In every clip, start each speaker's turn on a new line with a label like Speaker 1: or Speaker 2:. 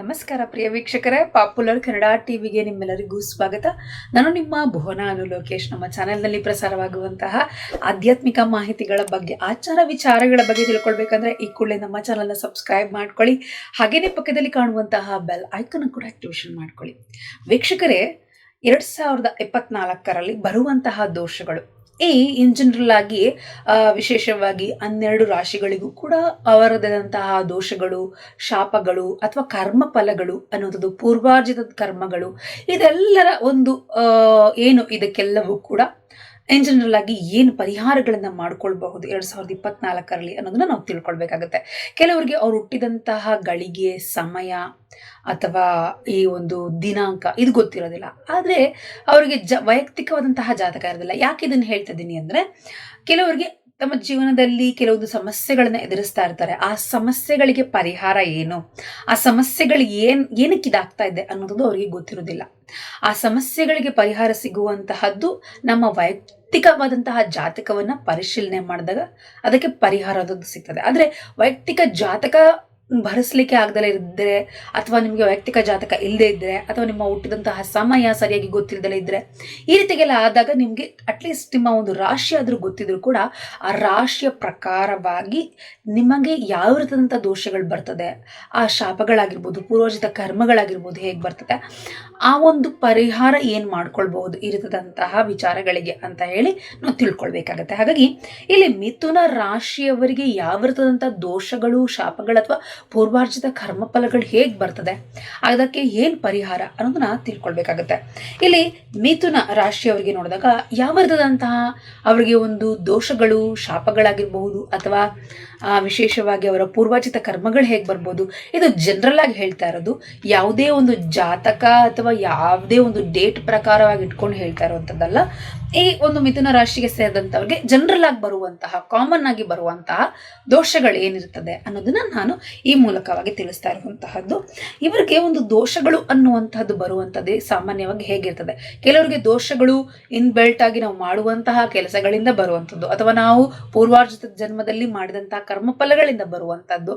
Speaker 1: ನಮಸ್ಕಾರ ಪ್ರಿಯ ವೀಕ್ಷಕರೇ ಪಾಪ್ಯುಲರ್ ಕನ್ನಡ ಟಿವಿಗೆ ನಿಮ್ಮೆಲ್ಲರಿಗೂ ಸ್ವಾಗತ. ನಾನು ನಿಮ್ಮ ಭುವನ ಅನು ಲೋಕೇಶ್. ನಮ್ಮ ಚಾನೆಲ್ನಲ್ಲಿ ಪ್ರಸಾರವಾಗುವಂತಹ ಆಧ್ಯಾತ್ಮಿಕ ಮಾಹಿತಿಗಳ ಬಗ್ಗೆ, ಆಚಾರ ವಿಚಾರಗಳ ಬಗ್ಗೆ ತಿಳ್ಕೊಳ್ಬೇಕಂದ್ರೆ ಈ ಕೂಡಲೇ ನಮ್ಮ ಚಾನಲ್ನ ಸಬ್ಸ್ಕ್ರೈಬ್ ಮಾಡ್ಕೊಳ್ಳಿ. ಹಾಗೇನೆ ಪಕ್ಕದಲ್ಲಿ ಕಾಣುವಂತಹ ಬೆಲ್ ಐಕನ್ ಕೂಡ ಆಕ್ಟಿವೇಶನ್ ಮಾಡ್ಕೊಳ್ಳಿ. ವೀಕ್ಷಕರೇ, ಎರಡು ಸಾವಿರದ ಇಪ್ಪತ್ನಾಲ್ಕರಲ್ಲಿ ಬರುವಂತಹ ದೋಷಗಳು. ಈ ಇನ್ ಜನರಲ್ ಆಗಿ ವಿಶೇಷವಾಗಿ ಹನ್ನೆರಡು ರಾಶಿಗಳಿಗೂ ಕೂಡ ಅವರದಾದಂತಹ ದೋಷಗಳು, ಶಾಪಗಳು ಅಥವಾ ಕರ್ಮ ಫಲಗಳು ಅನ್ನೋದು ಪೂರ್ವಾರ್ಜಿತ ಕರ್ಮಗಳು, ಇದೆಲ್ಲರ ಒಂದು ಏನು ಇದಕ್ಕೆಲ್ಲವೂ ಕೂಡ ಇನ್ ಆಗಿ ಏನು ಪರಿಹಾರಗಳನ್ನ ಮಾಡ್ಕೊಳ್ಬಹುದು ಎರಡ್ ಸಾವಿರದ ಇಪ್ಪತ್ನಾಲ್ಕರಲ್ಲಿ ಅನ್ನೋದನ್ನ ನಾವು ತಿಳ್ಕೊಳ್ಬೇಕಾಗುತ್ತೆ. ಕೆಲವರಿಗೆ ಅವ್ರು ಹುಟ್ಟಿದಂತಹ ಗಳಿಗೆ ಸಮಯ ಅಥವಾ ಈ ಒಂದು ದಿನಾಂಕ ಇದು ಗೊತ್ತಿರೋದಿಲ್ಲ. ಆದರೆ ಅವರಿಗೆ ಜ ವೈಯಕ್ತಿಕವಾದಂತಹ ಜಾತಕ ಇರೋದಿಲ್ಲ. ಯಾಕೆ ಇದನ್ನು ಹೇಳ್ತಾ ಇದ್ದೀನಿ ಅಂದರೆ, ಕೆಲವರಿಗೆ ತಮ್ಮ ಜೀವನದಲ್ಲಿ ಕೆಲವೊಂದು ಸಮಸ್ಯೆಗಳನ್ನ ಎದುರಿಸ್ತಾ ಇರ್ತಾರೆ. ಆ ಸಮಸ್ಯೆಗಳಿಗೆ ಪರಿಹಾರ ಏನು? ಆ ಸಮಸ್ಯೆಗಳು ಏನ್, ಏನಕ್ಕೆ ಇದಾಗ್ತಾ ಇದೆ ಅನ್ನೋದು ಅವರಿಗೆ ಗೊತ್ತಿರೋದಿಲ್ಲ. ಆ ಸಮಸ್ಯೆಗಳಿಗೆ ಪರಿಹಾರ ಸಿಗುವಂತಹದ್ದು ನಮ್ಮ ವೈಯಕ್ತಿಕವಾದಂತಹ ಜಾತಕವನ್ನು ಪರಿಶೀಲನೆ ಮಾಡಿದಾಗ ಅದಕ್ಕೆ ಪರಿಹಾರ ಅನ್ನೋದು ಸಿಗ್ತದೆ. ಆದರೆ ವೈಯಕ್ತಿಕ ಜಾತಕ ಭರಿಸ್ಲಿಕ್ಕೆ ಆಗದಲ್ಲೇ ಇದ್ದರೆ, ಅಥವಾ ನಿಮಗೆ ವೈಯಕ್ತಿಕ ಜಾತಕ ಇಲ್ಲದೆ ಇದ್ದರೆ, ಅಥವಾ ನಿಮ್ಮ ಹುಟ್ಟಿದಂತಹ ಸಮಯ ಸರಿಯಾಗಿ ಗೊತ್ತಿಲ್ಲದಲೇ ಇದ್ದರೆ, ಈ ರೀತಿಗೆಲ್ಲ ಆದಾಗ ನಿಮಗೆ ಅಟ್ಲೀಸ್ಟ್ ನಿಮ್ಮ ಒಂದು ರಾಶಿ ಆದರೂ ಗೊತ್ತಿದ್ರು ಕೂಡ ಆ ರಾಶಿಯ ಪ್ರಕಾರವಾಗಿ ನಿಮಗೆ ಯಾವ ರೀತಿಯಾದಂಥ ದೋಷಗಳು ಬರ್ತದೆ, ಆ ಶಾಪಗಳಾಗಿರ್ಬೋದು, ಪೂರ್ವಜಿತ ಕರ್ಮಗಳಾಗಿರ್ಬೋದು ಹೇಗೆ ಬರ್ತದೆ, ಆ ಒಂದು ಪರಿಹಾರ ಏನು ಮಾಡ್ಕೊಳ್ಬಹುದು ಈ ರೀತಿಯಾದಂತಹ ವಿಚಾರಗಳಿಗೆ ಅಂತ ಹೇಳಿ ನಾವು ತಿಳ್ಕೊಳ್ಬೇಕಾಗತ್ತೆ. ಹಾಗಾಗಿ ಇಲ್ಲಿ ಮಿಥುನ ರಾಶಿಯವರಿಗೆ ಯಾವ ರೀತಿಯಾದಂಥ ದೋಷಗಳು, ಶಾಪಗಳು ಅಥವಾ ಪೂರ್ವಾರ್ಜಿತ ಕರ್ಮಫಲಗಳು ಹೇಗೆ ಬರ್ತದೆ? ಅದಕ್ಕೆ ಏನು ಪರಿಹಾರ ಅನ್ನೋದನ್ನ ತಿಳ್ಕೊಳ್ಬೇಕಾಗತ್ತೆ. ಇಲ್ಲಿ ಮಿಥುನ ರಾಶಿಯವರಿಗೆ ನೋಡಿದಾಗ ಯಾವ ಅವರಿಗೆ ಒಂದು ದೋಷಗಳು, ಶಾಪಗಳಾಗಿರಬಹುದು ಅಥವಾ ವಿಶೇಷವಾಗಿ ಅವರ ಪೂರ್ವಾಚಿತ ಕರ್ಮಗಳು ಹೇಗೆ ಬರ್ಬೋದು? ಇದು ಜನರಲ್ ಆಗಿ ಹೇಳ್ತಾ ಇರೋದು, ಯಾವುದೇ ಒಂದು ಜಾತಕ ಅಥವಾ ಯಾವುದೇ ಒಂದು ಡೇಟ್ ಪ್ರಕಾರವಾಗಿ ಇಟ್ಕೊಂಡು ಹೇಳ್ತಾ ಇರುವಂಥದ್ದಲ್ಲ ಈ ಒಂದು ಮಿಥುನ ರಾಶಿಗೆ ಸೇರಿದಂಥವ್ರಿಗೆ ಜನರಲ್ ಆಗಿ ಬರುವಂತಹ ಕಾಮನ್ ಆಗಿ ಬರುವಂತಹ ದೋಷಗಳು ಏನಿರ್ತದೆ ಅನ್ನೋದನ್ನ ನಾನು ಈ ಮೂಲಕವಾಗಿ ತಿಳಿಸ್ತಾ ಇರುವಂತಹದ್ದು. ಇವರಿಗೆ ಒಂದು ದೋಷಗಳು ಅನ್ನುವಂತಹದ್ದು ಬರುವಂಥದ್ದೇ ಸಾಮಾನ್ಯವಾಗಿ ಹೇಗಿರ್ತದೆ? ಕೆಲವರಿಗೆ ದೋಷಗಳು ಇನ್ ಬೆಲ್ಟ್ ಆಗಿ ನಾವು ಮಾಡುವಂತಹ ಕೆಲಸಗಳಿಂದ ಬರುವಂಥದ್ದು, ಅಥವಾ ನಾವು ಪೂರ್ವಾರ್ಜಿತ ಜನ್ಮದಲ್ಲಿ ಮಾಡಿದಂತಹ ಕರ್ಮಫಲಗಳಿಂದ ಬರುವಂಥದ್ದು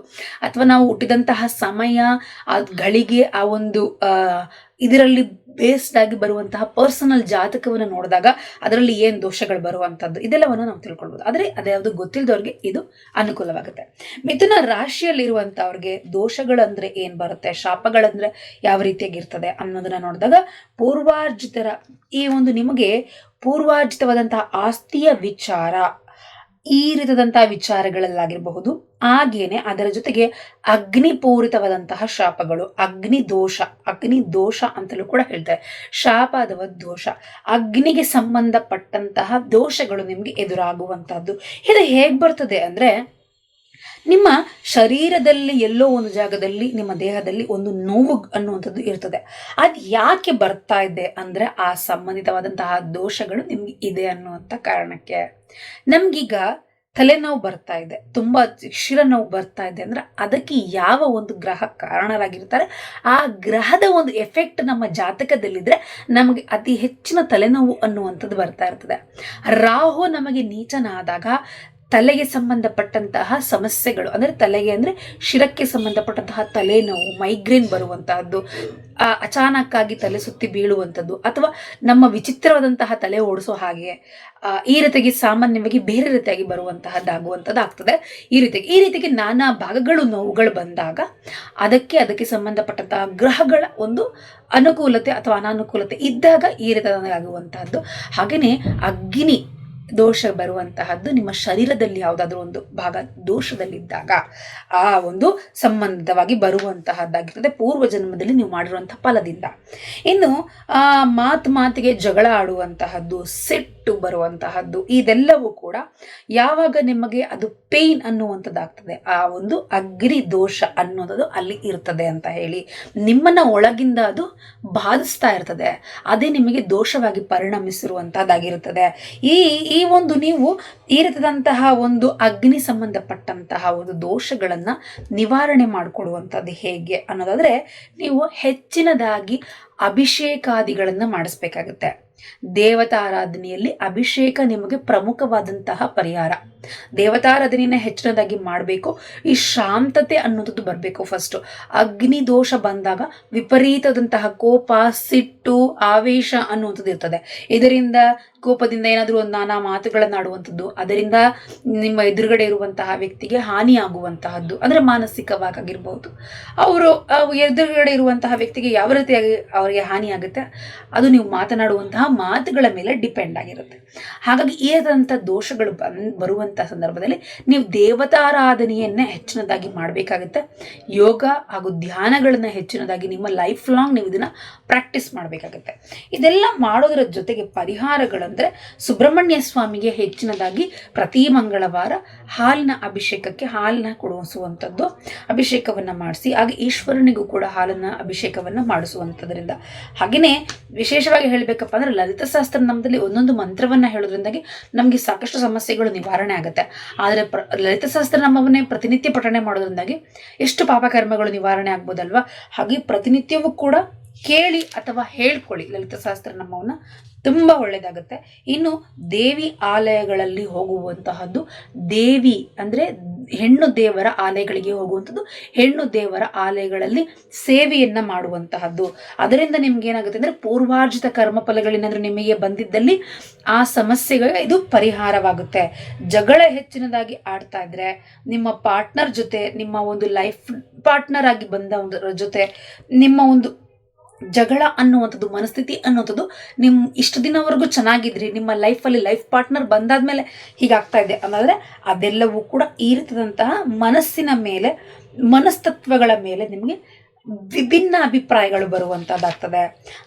Speaker 1: ಅಥವಾ ನಾವು ಹುಟ್ಟಿದಂತಹ ಸಮಯ, ಆ ಗಳಿಗೆ ಆ ಒಂದು ಇದರಲ್ಲಿ ಬೇಸ್ಡ್ ಆಗಿ ಬರುವಂತಹ ಪರ್ಸನಲ್ ಜಾತಕವನ್ನು ನೋಡಿದಾಗ ಅದರಲ್ಲಿ ಏನು ದೋಷಗಳು ಬರುವಂಥದ್ದು ಇದೆಲ್ಲವನ್ನು ನಾವು ತಿಳ್ಕೊಳ್ಬೋದು. ಆದರೆ ಅದ್ಯಾವುದು ಗೊತ್ತಿಲ್ಲದವ್ರಿಗೆ ಇದು ಅನುಕೂಲವಾಗುತ್ತೆ. ಮಿಥುನ ರಾಶಿಯಲ್ಲಿರುವಂಥವ್ರಿಗೆ ದೋಷಗಳಂದ್ರೆ ಏನು ಬರುತ್ತೆ? ಶಾಪಗಳಂದ್ರೆ ಯಾವ ರೀತಿಯಾಗಿರ್ತದೆ ಅನ್ನೋದನ್ನ ನೋಡಿದಾಗ ಪೂರ್ವಾರ್ಜಿತರ ಈ ಒಂದು ನಿಮಗೆ ಪೂರ್ವಾರ್ಜಿತವಾದಂತಹ ಆಸ್ತಿಯ ವಿಚಾರ ಈ ರೀತಿಯಾದಂತಹ ವಿಚಾರಗಳಲ್ಲಾಗಿರಬಹುದು. ಹಾಗೇನೆ ಅದರ ಜೊತೆಗೆ ಅಗ್ನಿಪೂರಿತವಾದಂತಹ ಶಾಪಗಳು ಅಗ್ನಿ ದೋಷ ಅಗ್ನಿ ದೋಷ ಅಂತಲೂ ಕೂಡ ಹೇಳ್ತಾರೆ. ಶಾಪ ಅಥವಾ ದೋಷ, ಅಗ್ನಿಗೆ ಸಂಬಂಧಪಟ್ಟಂತಹ ದೋಷಗಳು ನಿಮಗೆ ಎದುರಾಗುವಂತಹದ್ದು. ಇದು ಹೇಗೆ ಬರ್ತದೆ ಅಂದ್ರೆ ನಿಮ್ಮ ಶರೀರದಲ್ಲಿ ಎಲ್ಲೋ ಒಂದು ಜಾಗದಲ್ಲಿ, ನಿಮ್ಮ ದೇಹದಲ್ಲಿ ಒಂದು ನೋವು ಅನ್ನುವಂಥದ್ದು ಇರ್ತದೆ. ಅದು ಯಾಕೆ ಬರ್ತಾ ಇದೆ ಅಂದರೆ ಆ ಸಂಬಂಧಿತವಾದಂತಹ ದೋಷಗಳು ನಿಮ್ಗೆ ಇದೆ ಅನ್ನುವಂಥ ಕಾರಣಕ್ಕೆ. ನಮಗೀಗ ತಲೆನೋವು ಬರ್ತಾ ಇದೆ, ತುಂಬ ಶಿರ ನೋವು ಬರ್ತಾ ಇದೆ ಅಂದ್ರೆ ಅದಕ್ಕೆ ಯಾವ ಒಂದು ಗ್ರಹ ಕಾರಣರಾಗಿರ್ತಾರೆ, ಆ ಗ್ರಹದ ಒಂದು ಎಫೆಕ್ಟ್ ನಮ್ಮ ಜಾತಕದಲ್ಲಿದ್ದರೆ ನಮಗೆ ಅತಿ ಹೆಚ್ಚಿನ ತಲೆನೋವು ಅನ್ನುವಂಥದ್ದು ಬರ್ತಾ ಇರ್ತದೆ. ರಾಹು ನಮಗೆ ನೀಚನಾದಾಗ ತಲೆಗೆ ಸಂಬಂಧಪಟ್ಟಂತಹ ಸಮಸ್ಯೆಗಳು, ಅಂದರೆ ತಲೆಗೆ ಅಂದರೆ ಶಿರಕ್ಕೆ ಸಂಬಂಧಪಟ್ಟಂತಹ ತಲೆನೋವು ಮೈಗ್ರೇನ್ ಬರುವಂತಹದ್ದು ಅಚಾನಕ್ಕಾಗಿ ತಲೆ ಸುತ್ತಿ ಬೀಳುವಂಥದ್ದು ಅಥವಾ ನಮ್ಮ ವಿಚಿತ್ರವಾದಂತಹ ತಲೆ ಓಡಿಸೋ ಹಾಗೆ ಈ ರೀತಿಯಾಗಿ ಸಾಮಾನ್ಯವಾಗಿ ಬೇರೆ ರೀತಿಯಾಗಿ ಬರುವಂತಹದ್ದಾಗುವಂಥದ್ದು ಆಗ್ತದೆ ಈ ರೀತಿಯಾಗಿ ಈ ರೀತಿಗೆ ನಾನಾ ಭಾಗಗಳು ನೋವುಗಳು ಬಂದಾಗ, ಅದಕ್ಕೆ ಅದಕ್ಕೆ ಸಂಬಂಧಪಟ್ಟಂತಹ ಗ್ರಹಗಳ ಒಂದು ಅನುಕೂಲತೆ ಅಥವಾ ಅನಾನುಕೂಲತೆ ಇದ್ದಾಗ ಈ ರೀತಿಯಾಗುವಂತಹದ್ದು ಹಾಗೆಯೇ ಅಗ್ನಿ ದೋಷ ಬರುವಂತಹದ್ದು ನಿಮ್ಮ ಶರೀರದಲ್ಲಿ ಯಾವುದಾದ್ರೂ ಒಂದು ಭಾಗ ದೋಷದಲ್ಲಿದ್ದಾಗ ಆ ಒಂದು ಸಂಬಂಧವಾಗಿ ಬರುವಂತಹದ್ದಾಗಿರ್ತದೆ. ಪೂರ್ವ ಜನ್ಮದಲ್ಲಿ ನೀವು ಮಾಡಿರುವಂತಹ ಫಲದಿಂದ. ಇನ್ನು, ಆ ಮಾತು ಮಾತಿಗೆ ಜಗಳ ಆಡುವಂತಹದ್ದು ಸಿಟ್ಟು ಬರುವಂತಹದ್ದು. ಇದೆಲ್ಲವೂ ಕೂಡ ಯಾವಾಗ ನಿಮಗೆ ಅದು ಪೇಯ್ನ್ ಅನ್ನುವಂಥದ್ದಾಗ್ತದೆ, ಆ ಒಂದು ಅಗ್ನಿ ದೋಷ ಅನ್ನೋದದು ಅಲ್ಲಿ ಇರ್ತದೆ ಅಂತ ಹೇಳಿ. ನಿಮ್ಮನ್ನ ಒಳಗಿಂದ ಅದು ಬಾಧಿಸ್ತಾ ಇರ್ತದೆ. ಅದೇ ನಿಮಗೆ ದೋಷವಾಗಿ ಪರಿಣಮಿಸಿರುವಂತಹದ್ದಾಗಿರುತ್ತದೆ ಈ ಈ ಒಂದು ನೀವು ಈ ರೀತಿಯಾದಂತಹ ಒಂದು ಅಗ್ನಿ ಸಂಬಂಧಪಟ್ಟಂತಹ ಒಂದು ದೋಷಗಳನ್ನ ನಿವಾರಣೆ ಮಾಡಿಕೊಡುವಂಥದ್ದು ಹೇಗೆ ಅನ್ನೋದಾದರೆ, ನೀವು ಹೆಚ್ಚಿನದಾಗಿ ಅಭಿಷೇಕಾದಿಗಳನ್ನು ಮಾಡಿಸ್ಬೇಕಾಗುತ್ತೆ. ದೇವತಾರಾಧನೆಯಲ್ಲಿ ಅಭಿಷೇಕ ನಿಮಗೆ ಪ್ರಮುಖವಾದಂತಹ ಪರಿಹಾರ. ದೇವತಾರಾಧನೆಯನ್ನ ಹೆಚ್ಚಿನದಾಗಿ ಮಾಡಬೇಕು, ಈ ಶಾಂತತೆ ಅನ್ನೋದು ಬರಬೇಕು ಫಸ್ಟ್ ಅಗ್ನಿ ದೋಷ ಬಂದಾಗ ವಿಪರೀತದಂತಹ ಕೋಪ, ಸಿಟ್ಟು, ಆವೇಶ ಅನ್ನುವಂಥದ್ದು ಇರ್ತದೆ. ಇದರಿಂದ ಕೋಪದಿಂದ ಏನಾದರೂ ಒಂದು ನಾನಾ ಮಾತುಗಳನ್ನು ಆಡುವಂಥದ್ದು, ಅದರಿಂದ ನಿಮ್ಮ ಎದುರುಗಡೆ ಇರುವಂತಹ ವ್ಯಕ್ತಿಗೆ ಹಾನಿಯಾಗುವಂತಹದ್ದು ಅಂದರೆ ಮಾನಸಿಕವಾಗಿರ್ಬೋದು. ಅವರು ಎದುರುಗಡೆ ಇರುವಂತಹ ವ್ಯಕ್ತಿಗೆ ಯಾವ ರೀತಿಯಾಗಿ ಅವರಿಗೆ ಹಾನಿಯಾಗುತ್ತೆ ಅದು ನೀವು ಮಾತನಾಡುವಂತಹ ಮಾತುಗಳ ಮೇಲೆ ಡಿಪೆಂಡ್ ಆಗಿರುತ್ತೆ. ಹಾಗಾಗಿ ಈ ಆದಂಥ ದೋಷಗಳು ಬನ್ ಬರುವಂಥ ಸಂದರ್ಭದಲ್ಲಿ ನೀವು ದೇವತಾರಾಧನೆಯನ್ನೇ ಹೆಚ್ಚಿನದಾಗಿ ಮಾಡಬೇಕಾಗುತ್ತೆ. ಯೋಗ ಹಾಗೂ ಧ್ಯಾನಗಳನ್ನು ಹೆಚ್ಚಿನದಾಗಿ ನಿಮ್ಮ ಲೈಫ್ ಲಾಂಗ್ ನೀವು ಇದನ್ನು ಪ್ರಾಕ್ಟೀಸ್ ಮಾಡಬೇಕಾಗುತ್ತೆ. ಇದೆಲ್ಲ ಮಾಡೋದರ ಜೊತೆಗೆ ಪರಿಹಾರಗಳಂದರೆ ಸುಬ್ರಹ್ಮಣ್ಯ ಸ್ವಾಮಿಗೆ ಹೆಚ್ಚಿನದಾಗಿ ಪ್ರತಿ ಮಂಗಳವಾರ ಹಾಲಿನ ಅಭಿಷೇಕಕ್ಕೆ ಹಾಲನ್ನ ಕೊಡಿಸುವಂಥದ್ದು, ಅಭಿಷೇಕವನ್ನು ಮಾಡಿಸಿ, ಹಾಗೆ ಈಶ್ವರನಿಗೂ ಕೂಡ ಹಾಲನ್ನು ಅಭಿಷೇಕವನ್ನು ಮಾಡಿಸುವಂಥದ್ರಿಂದ. ಹಾಗೆಯೇ ವಿಶೇಷವಾಗಿ ಹೇಳಬೇಕಪ್ಪ ಅಂದರೆ ಲಲಿತ ಶಾಸ್ತ್ರ ನಮ್ಮದಲ್ಲಿ ಒಂದೊಂದು ಮಂತ್ರವನ್ನು ಹೇಳೋದ್ರಿಂದಾಗಿ ನಮಗೆ ಸಾಕಷ್ಟು ಸಮಸ್ಯೆಗಳು ನಿವಾರಣೆ ಆಗುತ್ತೆ. ಆದರೆ ಪ್ರ ಲಲಿತಶಾಸ್ತ್ರ ನಮ್ಮವನ್ನೇ ಪ್ರತಿನಿತ್ಯ ಪಠಣೆ ಮಾಡೋದ್ರಿಂದಾಗಿ ಎಷ್ಟು ಪಾಪಕರ್ಮಗಳು ನಿವಾರಣೆ ಆಗ್ಬೋದಲ್ವಾ? ಹಾಗೆ ಪ್ರತಿನಿತ್ಯವೂ ಕೂಡ ಕೇಳಿ ಅಥವಾ ಹೇಳ್ಕೊಳ್ಳಿ ಲಲಿತಶಾಸ್ತ್ರ ನಮ್ಮವನ್ನ ತುಂಬ ಒಳ್ಳೆಯದಾಗುತ್ತೆ ಇನ್ನು ದೇವಿ ಆಲಯಗಳಲ್ಲಿ ಹೋಗುವಂತಹದ್ದು ದೇವಿ ಅಂದರೆ ಹೆಣ್ಣು ದೇವರ ಆಲಯಗಳಿಗೆ ಹೋಗುವಂಥದ್ದು, ಹೆಣ್ಣು ದೇವರ ಆಲಯಗಳಲ್ಲಿ ಸೇವೆಯನ್ನು ಮಾಡುವಂತಹದ್ದು. ಅದರಿಂದ ನಿಮ್ಗೆ ಏನಾಗುತ್ತೆ ಅಂದರೆ ಪೂರ್ವಾರ್ಜಿತ ಕರ್ಮಫಲಗಳೇನಾದರೂ ನಿಮಗೆ ಬಂದಿದ್ದಲ್ಲಿ ಆ ಸಮಸ್ಯೆಗಳಿಗೆ ಇದು ಪರಿಹಾರವಾಗುತ್ತೆ. ಜಗಳ ಹೆಚ್ಚಿನದಾಗಿ ಆಡ್ತಾ ಇದ್ರೆ ನಿಮ್ಮ ಪಾರ್ಟ್ನರ್ ಜೊತೆ, ನಿಮ್ಮ ಒಂದು ಲೈಫ್ ಪಾರ್ಟ್ನರ್ ಆಗಿ ಬಂದ ಒಂದು ಜೊತೆ, ನಿಮ್ಮ ಒಂದು ಜಗಳ ಅನ್ನುವಂಥದ್ದು, ಮನಸ್ಥಿತಿ ಅನ್ನುವಂಥದ್ದು ನಿಮ್ಮ ಇಷ್ಟು ದಿನವರೆಗೂ ಚೆನ್ನಾಗಿದ್ರಿ, ನಿಮ್ಮ ಲೈಫಲ್ಲಿ ಲೈಫ್ ಪಾರ್ಟ್ನರ್ ಬಂದಾದ್ಮೇಲೆ ಹೀಗಾಗ್ತಾ ಇದೆ ಅನ್ನೋದ್ರೆ ಅದೆಲ್ಲವೂ ಕೂಡ ಈ ರೀತಿಯಾದಂತಹ ಮನಸ್ಸಿನ ಮೇಲೆ, ಮನಸ್ತತ್ವಗಳ ಮೇಲೆ ನಿಮಗೆ ವಿಭಿನ್ನ ಅಭಿಪ್ರಾಯಗಳು ಬರುವಂಥದ್ದಾಗ್ತದೆ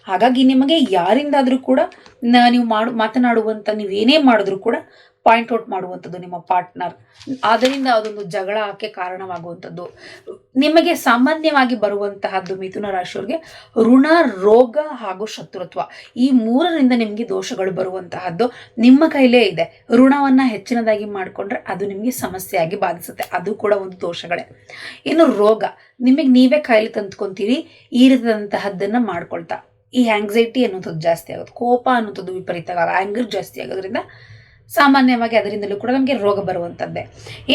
Speaker 1: ಹಾಗಾಗಿ ನಿಮಗೆ ಯಾರಿಂದಾದರೂ ಕೂಡ ನೀವು ಮಾಡು ಮಾತನಾಡುವಂಥ ನೀವೇನೇ ಮಾಡಿದ್ರೂ ಕೂಡ ಪಾಯಿಂಟ್ ಔಟ್ ಮಾಡುವಂಥದ್ದು ನಿಮ್ಮ ಪಾರ್ಟ್ನರ್. ಆದ್ದರಿಂದ ಅದೊಂದು ಜಗಳ ಆಕೆ ಕಾರಣವಾಗುವಂಥದ್ದು. ನಿಮಗೆ ಸಾಮಾನ್ಯವಾಗಿ ಬರುವಂತಹದ್ದು ಮಿಥುನ ರಾಶಿಯವರಿಗೆ ಋಣ, ರೋಗ ಹಾಗೂ ಶತ್ರುತ್ವ. ಈ ಮೂರರಿಂದ ನಿಮಗೆ ದೋಷಗಳು ಬರುವಂತಹದ್ದು ನಿಮ್ಮ ಕೈಲೇ ಇದೆ. ಋಣವನ್ನು ಹೆಚ್ಚಿನದಾಗಿ ಮಾಡಿಕೊಂಡ್ರೆ ಅದು ನಿಮಗೆ ಸಮಸ್ಯೆಯಾಗಿ ಬಾಧಿಸುತ್ತೆ. ಅದು ಕೂಡ ಒಂದು ದೋಷಗಳೇ. ಇನ್ನು ರೋಗ. ನಿಮಗೆ ನೀವೇ ಕಾಯಿಲೆ ತಂದ್ಕೊಂತೀರಿ, ಈ ರೀತಿಯಾದಂತಹದ್ದನ್ನು ಮಾಡ್ಕೊಳ್ತಾ. ಈ ಆಂಗ್ಸೈಟಿ ಅನ್ನೋಂಥದ್ದು ಜಾಸ್ತಿ ಆಗುತ್ತೆ ಕೋಪ ಅನ್ನೋಂಥದ್ದು ವಿಪರೀತವಾಗ ಆ್ಯಂಗರ್ ಜಾಸ್ತಿ ಆಗೋದ್ರಿಂದ ಸಾಮಾನ್ಯವಾಗಿ ಅದರಿಂದಲೂ ಕೂಡ ನಮಗೆ ರೋಗ ಬರುವಂಥದ್ದೇ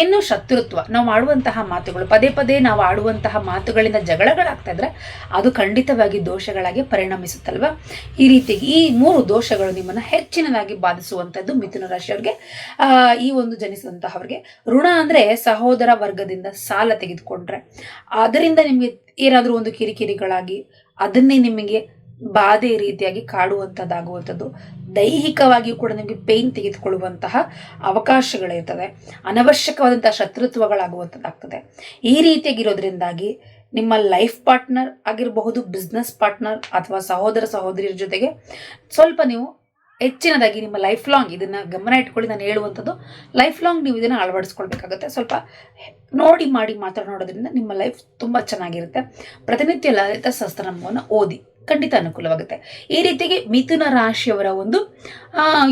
Speaker 1: ಇನ್ನು ಶತ್ರುತ್ವ, ನಾವು ಆಡುವಂತಹ ಮಾತುಗಳು, ಪದೇ ಪದೇ ನಾವು ಆಡುವಂತಹ ಮಾತುಗಳಿಂದ ಜಗಳಗಳಾಗ್ತಾ ಇದ್ರೆ ಅದು ಖಂಡಿತವಾಗಿ ದೋಷಗಳಾಗಿ ಪರಿಣಮಿಸುತ್ತಲ್ವ? ಈ ರೀತಿ ಈ ಮೂರು ದೋಷಗಳು ನಿಮ್ಮನ್ನು ಹೆಚ್ಚಿನದಾಗಿ ಬಾಧಿಸುವಂಥದ್ದು ಮಿಥುನ ರಾಶಿಯವ್ರಿಗೆ ಈ ಒಂದು ಜನಿಸಿದಂತಹವ್ರಿಗೆ. ಋಣ ಅಂದರೆ ಸಹೋದರ ವರ್ಗದಿಂದ ಸಾಲ ತೆಗೆದುಕೊಂಡ್ರೆ. ಅದರಿಂದ ನಿಮಗೆ ಏನಾದರೂ ಒಂದು ಕಿರಿಕಿರಿಗಳಾಗಿ, ಅದನ್ನೇ ನಿಮಗೆ ಬಾಧೆ ರೀತಿಯಾಗಿ ಕಾಡುವಂಥದ್ದಾಗುವಂಥದ್ದು ದೈಹಿಕವಾಗಿಯೂ ಕೂಡ ನಿಮಗೆ ಪೇಯ್ನ್ ತೆಗೆದುಕೊಳ್ಳುವಂತಹ ಅವಕಾಶಗಳಿರ್ತದೆ. ಅನವಶ್ಯಕವಾದಂತಹ ಶತ್ರುತ್ವಗಳಾಗುವಂಥದ್ದಾಗ್ತದೆ. ಈ ರೀತಿಯಾಗಿರೋದ್ರಿಂದಾಗಿ ನಿಮ್ಮ ಲೈಫ್ ಪಾರ್ಟ್ನರ್ ಆಗಿರಬಹುದು ಬಿಸ್ನೆಸ್ ಪಾರ್ಟ್ನರ್ ಅಥವಾ ಸಹೋದರ ಸಹೋದರಿಯರ ಜೊತೆಗೆ ಸ್ವಲ್ಪ ನೀವು ಹೆಚ್ಚಿನದಾಗಿ ನಿಮ್ಮ ಲೈಫ್ ಲಾಂಗ್ ಇದನ್ನು ಗಮನ ಇಟ್ಕೊಳ್ಳಿ, ನಾನು ಹೇಳುವಂಥದ್ದು ಲೈಫ್ ಲಾಂಗ್ ನೀವು ಇದನ್ನು ಅಳವಡಿಸ್ಕೊಳ್ಬೇಕಾಗುತ್ತೆ. ಸ್ವಲ್ಪ ನೋಡಿ, ಮಾಡಿ ಮಾತನಾಡೋದ್ರಿಂದ ನಿಮ್ಮ ಲೈಫ್ ತುಂಬ ಚೆನ್ನಾಗಿರುತ್ತೆ. ಪ್ರತಿನಿತ್ಯ ಲಲಿತ ಸಹಸ್ರನಾಮವನ್ನು ಓದಿ. ಖಂಡಿತ ಅನುಕೂಲವಾಗುತ್ತೆ. ಈ ರೀತಿಗೆ ಮಿಥುನ ರಾಶಿಯವರ ಒಂದು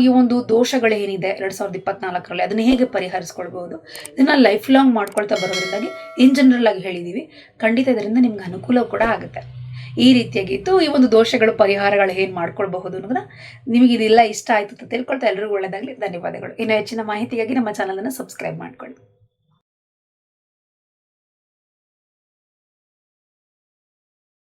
Speaker 1: ಈ ಒಂದು ದೋಷಗಳೇನಿದೆ ಎರಡು ಸಾವಿರದ ಇಪ್ಪತ್ನಾಲ್ಕರಲ್ಲಿ ಅದನ್ನು ಹೇಗೆ ಪರಿಹರಿಸ್ಕೊಳ್ಬಹುದು? ಇದನ್ನು ಲೈಫ್ ಲಾಂಗ್ ಮಾಡ್ಕೊಳ್ತಾ ಬರೋದ್ರಿಂದಾಗಿ ಇನ್ ಜನರಲ್ ಆಗಿ ಹೇಳಿದ್ದೀವಿ ಖಂಡಿತ ಇದರಿಂದ ನಿಮ್ಗೆ ಅನುಕೂಲ ಕೂಡ ಆಗುತ್ತೆ. ಈ ರೀತಿಯಾಗಿತ್ತು ಈ ಒಂದು ದೋಷಗಳು, ಪರಿಹಾರಗಳು ಏನು ಮಾಡ್ಕೊಳ್ಬಹುದು ಅನ್ನೋದನ್ನ ನಿಮಗೆ ಇದೆಲ್ಲ ಇಷ್ಟ ಆಯಿತು ಅಂತ ತಿಳ್ಕೊಳ್ತಾ ಎಲ್ಲರಿಗೂ ಒಳ್ಳೆಯದಾಗಲಿ ಧನ್ಯವಾದಗಳು. ಇನ್ನು ಹೆಚ್ಚಿನ ಮಾಹಿತಿಗಾಗಿ ನಮ್ಮ ಚಾನಲನ್ನು ಸಬ್ಸ್ಕ್ರೈಬ್ ಮಾಡ್ಕೊಳ್ಳಿ.